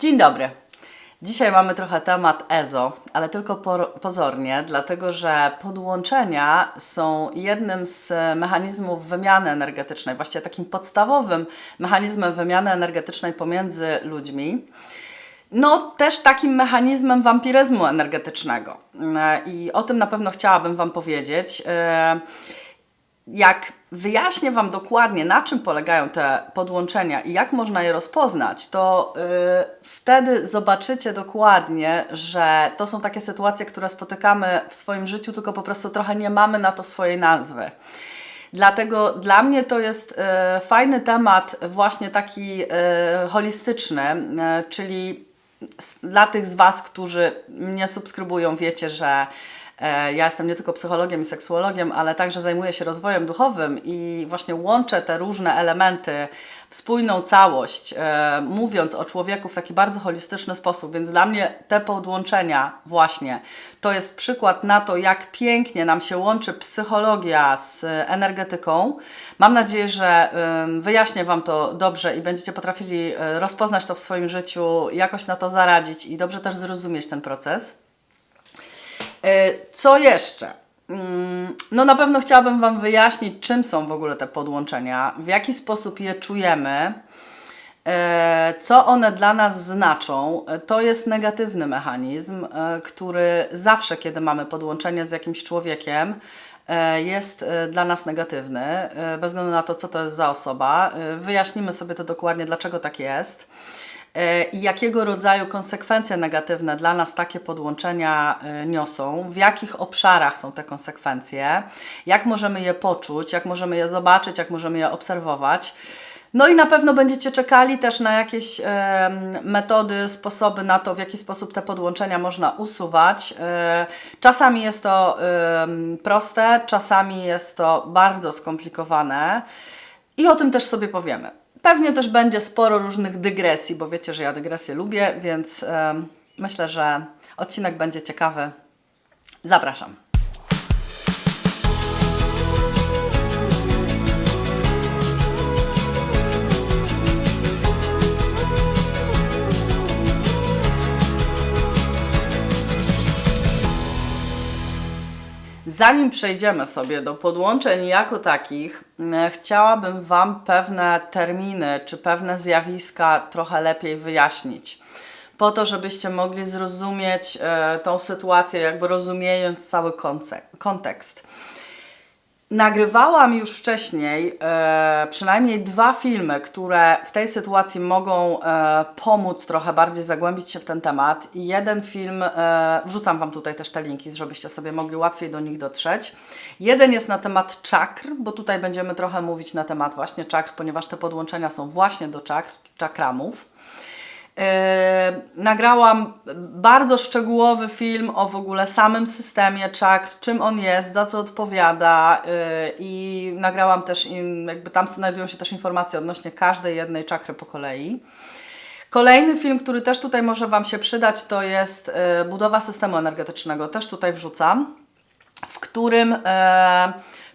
Dzień dobry. Dzisiaj mamy trochę temat EZO, ale tylko pozornie, dlatego że podłączenia są jednym z mechanizmów wymiany energetycznej, właściwie takim podstawowym mechanizmem wymiany energetycznej pomiędzy ludźmi. No, też takim mechanizmem wampiryzmu energetycznego. E, I o tym na pewno chciałabym Wam powiedzieć. Jak wyjaśnię Wam dokładnie, na czym polegają te podłączenia i jak można je rozpoznać, to y, wtedy zobaczycie dokładnie, że to są takie sytuacje, które spotykamy w swoim życiu, tylko po prostu trochę nie mamy na to swojej nazwy. Dlatego dla mnie to jest y, fajny temat, właśnie taki y, holistyczny, y, czyli dla tych z Was, którzy mnie subskrybują, wiecie, że ja jestem nie tylko psychologiem i seksuologiem, ale także zajmuję się rozwojem duchowym i właśnie łączę te różne elementy w spójną całość, e, mówiąc o człowieku w taki bardzo holistyczny sposób. Więc dla mnie te podłączenia, właśnie, to jest przykład na to, jak pięknie nam się łączy psychologia z e, energetyką. Mam nadzieję, że wyjaśnię Wam to dobrze i będziecie potrafili e, rozpoznać to w swoim życiu, jakoś na to zaradzić i dobrze też zrozumieć ten proces. E, Co jeszcze? Mm, No na pewno chciałabym Wam wyjaśnić, czym są w ogóle te podłączenia, w jaki sposób je czujemy, e, co one dla nas znaczą. E, To jest negatywny mechanizm, który zawsze, kiedy mamy podłączenie z jakimś człowiekiem, jest dla nas negatywny, bez względu na to, co to jest za osoba. Wyjaśnimy sobie to dokładnie, dlaczego tak jest i jakiego rodzaju konsekwencje negatywne dla nas takie podłączenia e, niosą, w jakich obszarach są te konsekwencje, jak możemy je poczuć, jak możemy je zobaczyć, jak możemy je obserwować. No i na pewno będziecie czekali też na jakieś em, metody, sposoby na to, w jaki sposób te podłączenia można usuwać. E, czasami jest to em, proste, czasami jest to bardzo skomplikowane i o tym też sobie powiemy. Pewnie też będzie sporo różnych dygresji, bo wiecie, że ja dygresje lubię, więc myślę, że odcinek będzie ciekawy. Zapraszam. Zanim przejdziemy sobie do podłączeń jako takich, e, chciałabym Wam pewne terminy czy pewne zjawiska trochę lepiej wyjaśnić. Po to, żebyście mogli zrozumieć e, tą sytuację, jakby rozumiejąc cały kontekst. Nagrywałam już wcześniej e, przynajmniej dwa filmy, które w tej sytuacji mogą e, pomóc trochę bardziej zagłębić się w ten temat. I jeden film, e, wrzucam Wam tutaj też te linki, żebyście sobie mogli łatwiej do nich dotrzeć. Jeden jest na temat czakr, bo tutaj będziemy trochę mówić na temat właśnie czakr, ponieważ te podłączenia są właśnie do czakr, czakramów. E, nagrałam bardzo szczegółowy film o w ogóle samym systemie czakr, czym on jest, za co odpowiada e, i nagrałam też, jakby tam znajdują się też informacje odnośnie każdej jednej czakry po kolei. Kolejny film, który też tutaj może Wam się przydać, to jest e, budowa systemu energetycznego. Też tutaj wrzucam, w którym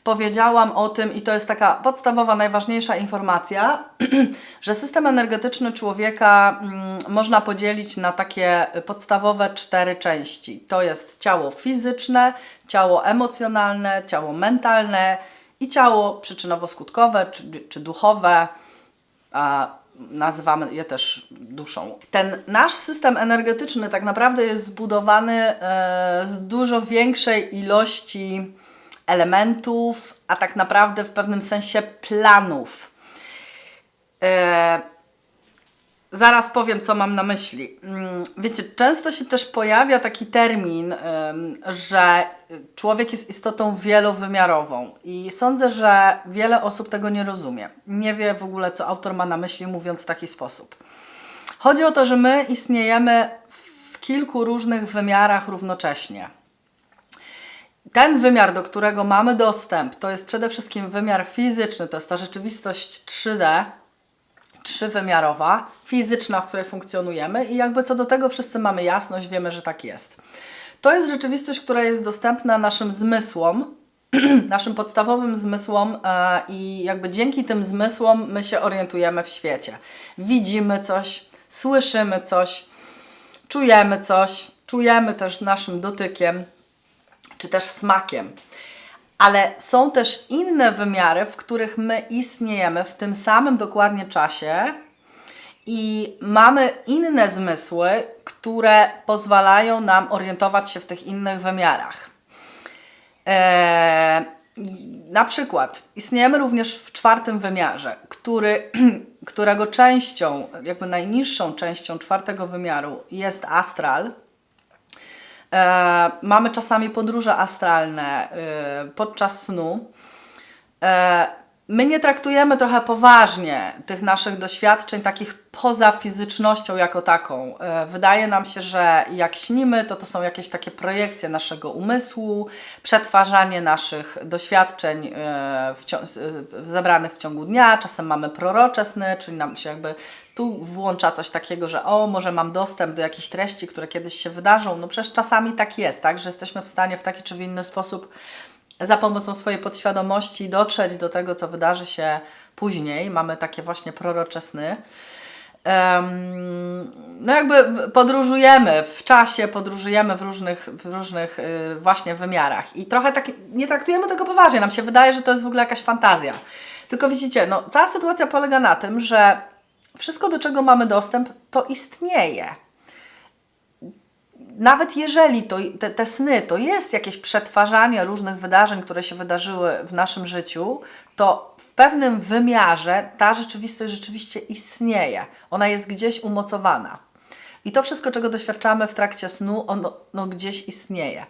powiedziałam o tym, i to jest taka podstawowa, najważniejsza informacja, że system energetyczny człowieka mm, można podzielić na takie podstawowe cztery części. To jest ciało fizyczne, ciało emocjonalne, ciało mentalne i ciało przyczynowo-skutkowe czy, czy duchowe a nazywamy je też duszą. Ten nasz system energetyczny tak naprawdę jest zbudowany e, z dużo większej ilości elementów, a tak naprawdę w pewnym sensie planów. E, Zaraz powiem, co mam na myśli. Mm, Wiecie, często się też pojawia taki termin, że człowiek jest istotą wielowymiarową i sądzę, że wiele osób tego nie rozumie. Nie wie w ogóle, co autor ma na myśli, mówiąc w taki sposób. Chodzi o to, że my istniejemy w kilku różnych wymiarach równocześnie. Ten wymiar, do którego mamy dostęp, to jest przede wszystkim wymiar fizyczny, to jest ta rzeczywistość 3D, trzywymiarowa, fizyczna, w której funkcjonujemy i jakby co do tego wszyscy mamy jasność, wiemy, że tak jest. To jest rzeczywistość, która jest dostępna naszym zmysłom, naszym podstawowym zmysłom e, i jakby dzięki tym zmysłom my się orientujemy w świecie. Widzimy coś, słyszymy coś, czujemy coś, czujemy też naszym dotykiem, czy też smakiem. Ale są też inne wymiary, w których my istniejemy w tym samym dokładnie czasie i mamy inne zmysły, które pozwalają nam orientować się w tych innych wymiarach. Eee, na przykład istniejemy również w czwartym wymiarze, który, którego częścią, jakby najniższą częścią czwartego wymiaru jest astral. E, mamy czasami podróże astralne e, podczas snu. E, my nie traktujemy trochę poważnie tych naszych doświadczeń, takich poza fizycznością jako taką. E, wydaje nam się, że jak śnimy, to to są jakieś takie projekcje naszego umysłu, przetwarzanie naszych doświadczeń e, w e, zebranych w ciągu dnia. Czasem mamy prorocze sny, czyli nam się jakby tu włącza coś takiego, że o, może mam dostęp do jakichś treści, które kiedyś się wydarzą. No przecież czasami tak jest, tak, że jesteśmy w stanie w taki czy w inny sposób za pomocą swojej podświadomości dotrzeć do tego, co wydarzy się później. Mamy takie właśnie prorocze sny. No jakby podróżujemy w czasie, podróżujemy w różnych, w różnych y, właśnie wymiarach i trochę tak nie traktujemy tego poważnie. Nam się wydaje, że to jest w ogóle jakaś fantazja. Tylko widzicie, no, cała sytuacja polega na tym, że wszystko, do czego mamy dostęp, to istnieje nawet jeżeli to, te, te sny to jest jakieś przetwarzanie różnych wydarzeń, które się wydarzyły w naszym życiu, to w pewnym wymiarze ta rzeczywistość rzeczywiście istnieje. Ona jest gdzieś umocowana. I to wszystko, czego doświadczamy w trakcie snu, ono no, gdzieś istnieje.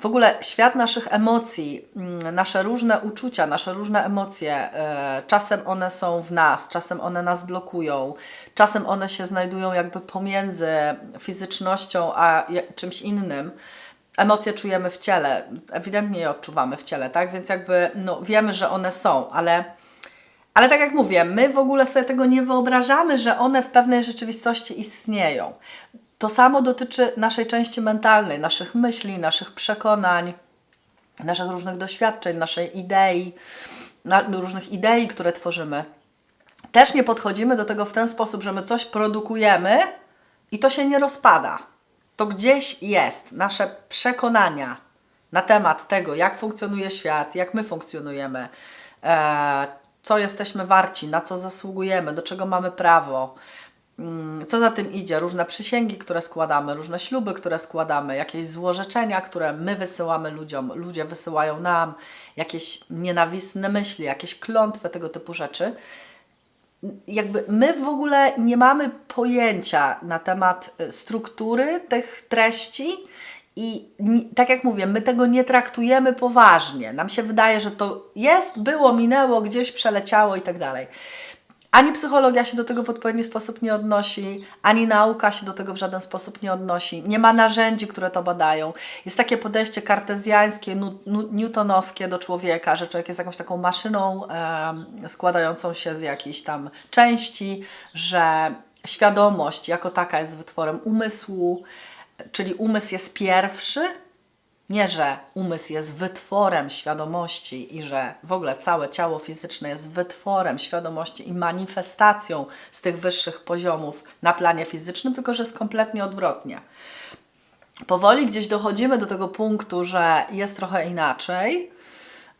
W ogóle świat naszych emocji, mm, nasze różne uczucia, nasze różne emocje, e, czasem one są w nas, czasem one nas blokują, czasem one się znajdują jakby pomiędzy fizycznością a czymś innym. Emocje czujemy w ciele, ewidentnie je odczuwamy w ciele, tak? Więc jakby no, wiemy, że one są, ale ale tak jak mówię, my w ogóle sobie tego nie wyobrażamy, że one w pewnej rzeczywistości istnieją. To samo dotyczy naszej części mentalnej, naszych myśli, naszych przekonań, naszych różnych doświadczeń, naszej idei, na, różnych idei, które tworzymy. Też nie podchodzimy do tego w ten sposób, że my coś produkujemy i to się nie rozpada. To gdzieś jest, nasze przekonania na temat tego, jak funkcjonuje świat, jak my funkcjonujemy, e, co jesteśmy warci, na co zasługujemy, do czego mamy prawo, co za tym idzie, różne przysięgi, które składamy, różne śluby, które składamy, jakieś złorzeczenia, które my wysyłamy ludziom, ludzie wysyłają nam, jakieś nienawistne myśli, jakieś klątwy, tego typu rzeczy jakby my w ogóle nie mamy pojęcia na temat y, struktury tych treści i tak jak mówię, my tego nie traktujemy poważnie. Nam się wydaje, że to jest, było, minęło, gdzieś przeleciało i tak dalej. Ani psychologia się do tego w odpowiedni sposób nie odnosi, ani nauka się do tego w żaden sposób nie odnosi. Nie ma narzędzi, które to badają. Jest takie podejście kartezjańskie, newtonowskie do człowieka, że człowiek jest jakąś taką maszyną em, składającą się z jakichś tam części, że świadomość jako taka jest wytworem umysłu, czyli umysł jest pierwszy, nie, że umysł jest wytworem świadomości i że w ogóle całe ciało fizyczne jest wytworem świadomości i manifestacją z tych wyższych poziomów na planie fizycznym, tylko że jest kompletnie odwrotnie. Powoli gdzieś dochodzimy do tego punktu, że jest trochę inaczej.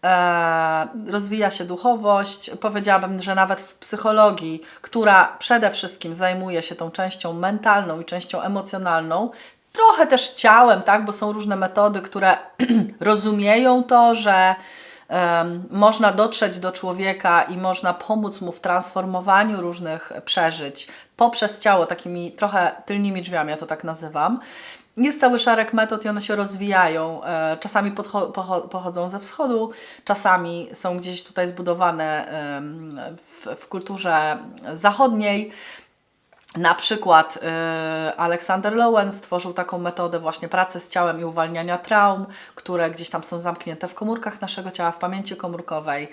E, rozwija się duchowość. Powiedziałabym, że nawet w psychologii, która przede wszystkim zajmuje się tą częścią mentalną i częścią emocjonalną, trochę też ciałem, tak, bo są różne metody, które rozumieją to, że em, można dotrzeć do człowieka i można pomóc mu w transformowaniu różnych przeżyć poprzez ciało, takimi trochę tylnymi drzwiami, ja to tak nazywam. Jest cały szereg metod i one się rozwijają. E, Czasami pochodzą ze wschodu, czasami są gdzieś tutaj zbudowane w, w kulturze zachodniej. Na przykład y, Aleksander Lowen stworzył taką metodę właśnie pracy z ciałem i uwalniania traum, które gdzieś tam są zamknięte w komórkach naszego ciała, w pamięci komórkowej.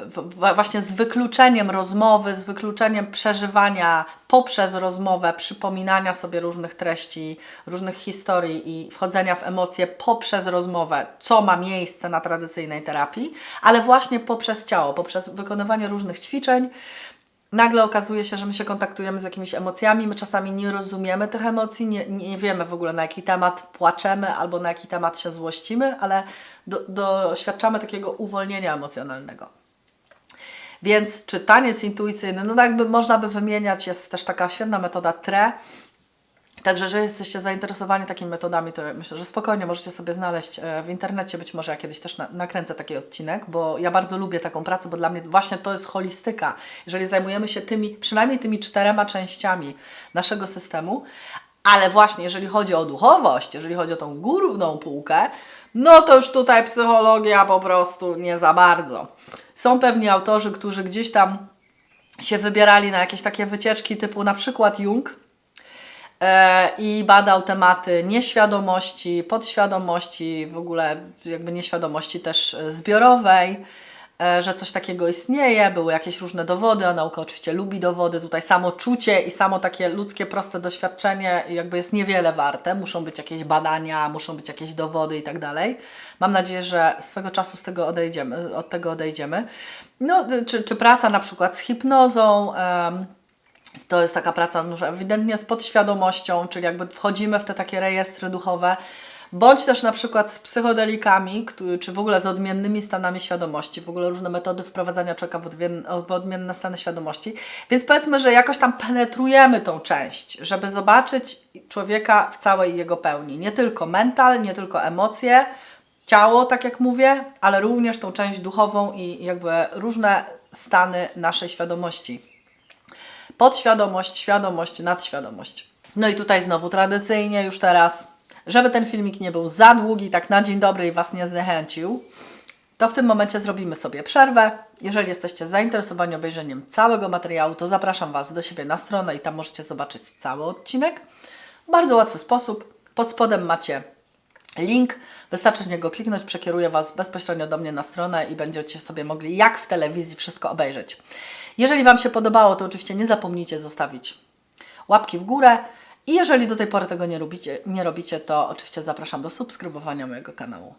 W- właśnie z wykluczeniem rozmowy, z wykluczeniem przeżywania poprzez rozmowę, przypominania sobie różnych treści, różnych historii i wchodzenia w emocje poprzez rozmowę, co ma miejsce na tradycyjnej terapii, ale właśnie poprzez ciało, poprzez wykonywanie różnych ćwiczeń, nagle okazuje się, że my się kontaktujemy z jakimiś emocjami, my czasami nie rozumiemy tych emocji, nie, nie wiemy w ogóle na jaki temat płaczemy albo na jaki temat się złościmy, ale do, doświadczamy takiego uwolnienia emocjonalnego. Więc czytaniec intuicyjny, no jakby można by wymieniać, jest też taka świetna metoda TRE. Także, że jesteście zainteresowani takimi metodami, to myślę, że spokojnie możecie sobie znaleźć e, w internecie. Być może ja kiedyś też na, nakręcę taki odcinek, bo ja bardzo lubię taką pracę, bo dla mnie właśnie to jest holistyka. Jeżeli zajmujemy się tymi, przynajmniej tymi czterema częściami naszego systemu, ale właśnie jeżeli chodzi o duchowość, jeżeli chodzi o tą górną półkę, no to już tutaj psychologia po prostu nie za bardzo. Są pewni autorzy, którzy gdzieś tam się wybierali na jakieś takie wycieczki typu na przykład Jung, i badał tematy nieświadomości, podświadomości, w ogóle jakby nieświadomości też e, zbiorowej, e, że coś takiego istnieje, były jakieś różne dowody, a nauka oczywiście lubi dowody, tutaj samo czucie i samo takie ludzkie proste doświadczenie jakby jest niewiele warte, muszą być jakieś badania, muszą być jakieś dowody i tak dalej. Mam nadzieję, że swego czasu z tego odejdziemy, od tego odejdziemy. No, czy, czy praca na przykład z hipnozą, to jest taka praca no, ewidentnie z podświadomością, czyli jakby wchodzimy w te takie rejestry duchowe, bądź też na przykład z psychodelikami, czy w ogóle z odmiennymi stanami świadomości, w ogóle różne metody wprowadzania człowieka w odmienne stany świadomości. Więc powiedzmy, że jakoś tam penetrujemy tą część, żeby zobaczyć człowieka w całej jego pełni. Nie tylko mental, nie tylko emocje, ciało, tak jak mówię, ale również tą część duchową i jakby różne stany naszej świadomości podświadomość, świadomość, nadświadomość. No i tutaj znowu tradycyjnie już teraz, żeby ten filmik nie był za długi, tak na dzień dobry i Was nie zniechęcił, to w tym momencie zrobimy sobie przerwę. Jeżeli jesteście zainteresowani obejrzeniem całego materiału, to zapraszam Was do siebie na stronę i tam możecie zobaczyć cały odcinek. W bardzo łatwy sposób. Pod spodem macie link, wystarczy w niego kliknąć, przekieruje Was bezpośrednio do mnie na stronę i będziecie sobie mogli jak w telewizji wszystko obejrzeć. Jeżeli Wam się podobało, to oczywiście nie zapomnijcie zostawić łapki w górę i jeżeli do tej pory tego nie robicie, nie robicie to oczywiście zapraszam do subskrybowania mojego kanału.